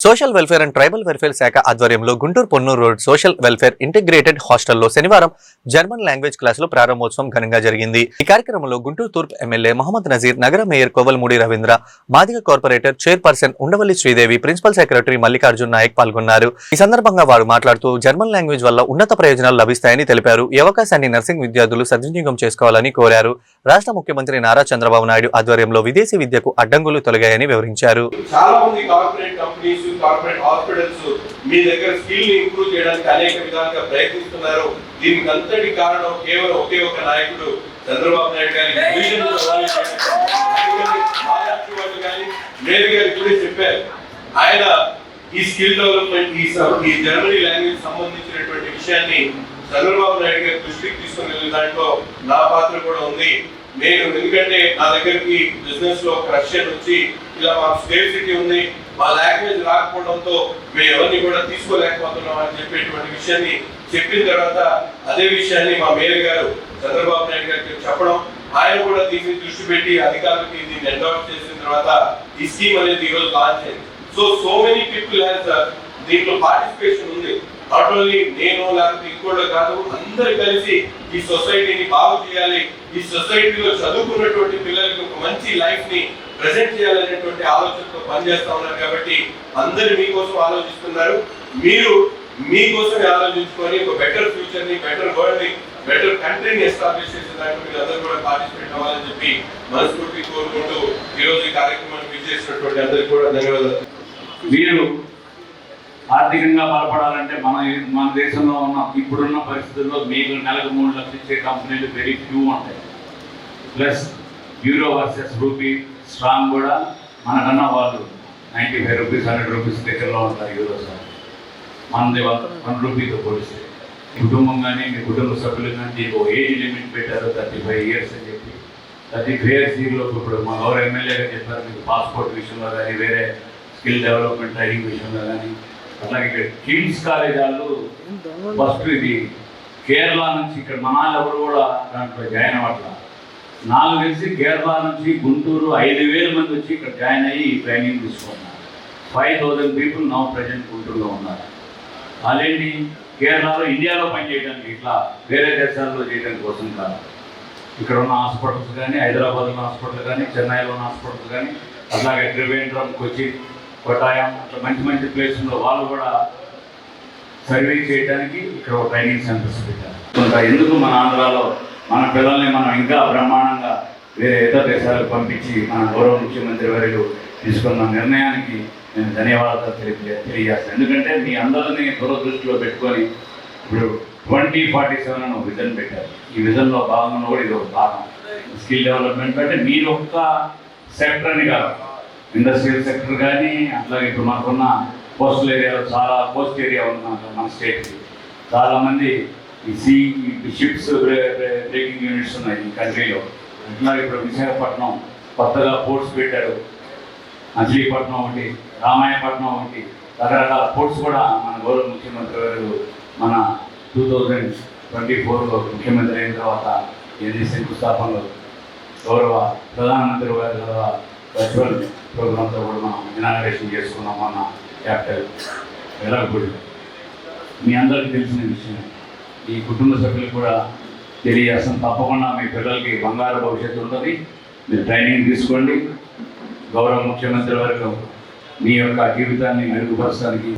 Social welfare and tribal welfare శాఖ ఆధ్వర్యంలో Guntur Ponnur road social welfare integrated హాస్టల్లో శనివారం జర్మన్ లాంగ్వేజ్ క్లాసులో ప్రారంభోత్సవం ఘనంగా జరిగింది. ఈ కార్యక్రమంలో గుంటూరు తూర్పు ఎమ్మెల్యే మహమ్మద్ నజీర్ నగర mayor Kovelamudi Ravindra Madiga corporator chairperson Undavalli Sridevi principal secretary Mallikarjun Nayak పాల్గొన్నారు. ఈ సందర్భంగా వారు మాట్లాడుతూ జర్మన్ లాంగ్వేజ్ వల్ల ఉన్నత ప్రయోజనాలు లభిస్తాయని తెలిపారు. ఈ అవకాశాన్ని నర్సింగ్ విద్యార్థులు సద్వినియోగం చేసుకోవాలని కోరారు. రాష్ట్ర ముఖ్యమంత్రి నారా చంద్రబాబు నాయుడు ఆధ్వర్యంలో విదేశీ విద్యకు అడ్డంకులు తొలగాయని వివరించారు. చాలా మంది కార్పొరేట్ కంపెనీస్ కార్పొరేట్ హాస్పిటల్స్ మీ దగ్గర స్కిల్ని ఇంప్రూవ్ చేయడానికి అనేక విధాలుగా ప్రయత్నిస్తున్నారు. దీనికి అంతటి కారణం కేవలం ఒకే ఒక నాయకుడు చంద్రబాబు నాయుడు గారి మేరీ గారు ఇప్పుడే చెప్పారు. ఆయన ఈ స్కిల్ డెవలప్మెంట్ ఈ జర్మనీ లాంగ్వేజ్ సంబంధించినటువంటి విషయాన్ని చంద్రబాబు నాయుడు గారి దృష్టికి తీసుకుని వెళ్ళిన దాంట్లో నా పాత్ర కూడా ఉంది. నేను ఎందుకంటే నా దగ్గరికి బిజినెస్లో ఒక రష్యన్ వచ్చి ఇలా మా స్టేట్ సిటీ ఉంది మా లాంగ్వేజ్ రాకపోవడంతో మేము ఎవరిని కూడా తీసుకోలేకపోతున్నాం అని చెప్పేటువంటి విషయాన్ని చెప్పిన తర్వాత అదే విషయాన్ని మా మేయర్ గారు చంద్రబాబు నాయుడు గారికి చెప్పడం ఆయన కూడా దీన్ని దృష్టి పెట్టి అధికారులకి దీన్ని ఎండౌట్ చేసిన తర్వాత ఈ స్కీమ్ అనేది ఈ రోజు లాంచ్ అయింది. So so many people has దీంట్లో పార్టిసిపేషన్ ఉంది. నాట్ ఓన్లీ నేను లేకపోతే ఇంకోళ్ళు కాదు అందరు కలిసి ఈ సొసైటీని బాగు చేయాలి. ఈ సొసైటీలో చదువుకున్నటువంటి పిల్లలకి ఒక మంచి లైఫ్ని ప్రజెంట్ చేయాలనేటువంటి ఆలోచనతో పనిచేస్తా ఉన్నారు కాబట్టి అందరు మీకోసం ఆలోచిస్తున్నారు. మీరు మీకోసం ఆలోచించుకొని ఒక బెటర్ ఫ్యూచర్ని బెటర్ వరల్డ్ని బెటర్ కంట్రీని ఎస్టాబ్లిష్ చేసే దాంట్లో మీరు అందరూ కూడా పార్టిసిపేట్ అవ్వాలని చెప్పి మనస్ఫూర్తి కోరుకుంటూ ఈ రోజు ఈ కార్యక్రమాన్ని విచ్చేసినటువంటి అందరికీ కూడా ధన్యవాదాలు. మీరు ఆర్థికంగా బలపడాలంటే మన మన దేశంలో ఉన్న ఇప్పుడున్న పరిస్థితుల్లో మీకు నెలకు మూడు లక్షలు ఇచ్చే కంపెనీలు వెరీ ఫ్యూ ఉంటాయి. Plus euro versus rupee strong కూడా మనకన్నా వాళ్ళు ninety five rupees hundred rupees దగ్గరలో ఉంటారు యూరో సార్ మనది వన్ వన్ రూపీతో పోలిస్తే. కుటుంబం కానీ మీ కుటుంబ సభ్యులు కానీ మీకు ఏజ్ లిమిట్ పెట్టారు థర్టీ ఫైవ్ ఇయర్స్ అని చెప్పి థర్టీ ఫైవ్ ఇయర్స్లో ఇప్పుడు మా గౌరవ ఎమ్మెల్యేగా చెప్పారు మీకు పాస్పోర్ట్ విషయంలో కానీ వేరే స్కిల్ డెవలప్మెంట్ ట్రైనింగ్ విషయంలో కానీ అట్లాగే ఇక్కడ కిమ్స్ కాలేజ్ వాళ్ళు ఫస్ట్ ఇది కేరళ నుంచి ఇక్కడ మన ఎవరు కూడా దాంట్లో జాయిన్ అవ్వట్లా. నాలుగు తెలిసి కేరళ నుంచి గుంటూరు ఐదు వేల మంది వచ్చి ఇక్కడ జాయిన్ అయ్యి ఈ ట్రైనింగ్ తీసుకున్నారు. Five thousand people now present గుంటూరులో ఉన్నారు. అదేంటి? కేరళలో ఇండియాలో పనిచేయడానికి ఇట్లా వేరే దేశాల్లో చేయడం కోసం కాదు. ఇక్కడ ఉన్న హాస్పిటల్స్ కానీ హైదరాబాద్ ఉన్న హాస్పిటల్ కానీ చెన్నైలో ఉన్న హాస్పిటల్స్ కానీ అలాగే త్రివేంద్రం కొచ్చి కొట్టాయం అట్లా మంచి మంచి ప్లేసుల్లో వాళ్ళు కూడా సర్వీస్ చేయడానికి ఇక్కడ ఒక ట్రైనింగ్ సెంటర్స్ పెట్టారు. ఎందుకు మన ఆంధ్రాలో మన పిల్లల్ని మనం ఇంకా వేరే ఇతర దేశాలకు పంపించి మన గౌరవ ముఖ్యమంత్రి వారు తీసుకున్న నిర్ణయానికి నేను ధన్యవాదాలు తెలియ తెలియజేస్తాను. ఎందుకంటే మీ అందరినీ దురదృష్టిలో పెట్టుకొని ఇప్పుడు ట్వంటీ ఫార్టీ సెవెన్ అని ఒక విజన్ పెట్టారు. ఈ విజన్లో భాగంగా కూడా ఇది ఒక భాగం. స్కిల్ డెవలప్మెంట్ అంటే మీరు ఒక్క సెక్టర్ అని కాదు. ఇండస్ట్రియల్ సెక్టర్ కానీ అట్లాగే ఇప్పుడు మనకున్న కోస్టల్ ఏరియాలో చాలా కోస్ట్ ఏరియా ఉన్న మన స్టేట్కి. చాలామంది ఈ సీ షిప్స్ బ్రేకింగ్ యూనిట్స్ ఉన్నాయి ఈ కంట్రీలో. అట్లాగే ఇప్పుడు విశాఖపట్నం కొత్తగా పోర్ట్స్ పెట్టారు. మచిలీపట్నం ఒకటి రామాయపట్నం ఒకటి. రకరకాల పోర్ట్స్ కూడా మన గౌరవ ముఖ్యమంత్రి గారు మన టూ థౌజండ్ ట్వంటీ ఫోర్లో ముఖ్యమంత్రి అయిన తర్వాత ఎన్ని శంకుస్థాపనలు గౌరవ ప్రధానమంత్రి గారి వర్చువల్ ప్రోగ్రామ్తో కూడా మనం ఇనాగరేషన్ చేసుకున్నాం మన క్యాపిటల్ వెలగపూడి మీ అందరికీ తెలిసిన విషయం. ఈ కుటుంబ సభ్యులకు కూడా తెలియజేస్తాం. తప్పకుండా మీ పిల్లలకి బంగారు భవిష్యత్తు ఉంటుంది. మీరు ట్రైనింగ్ తీసుకోండి. గౌరవ ముఖ్యమంత్రి వరకు మీ యొక్క జీవితాన్ని మెరుగుపరచడానికి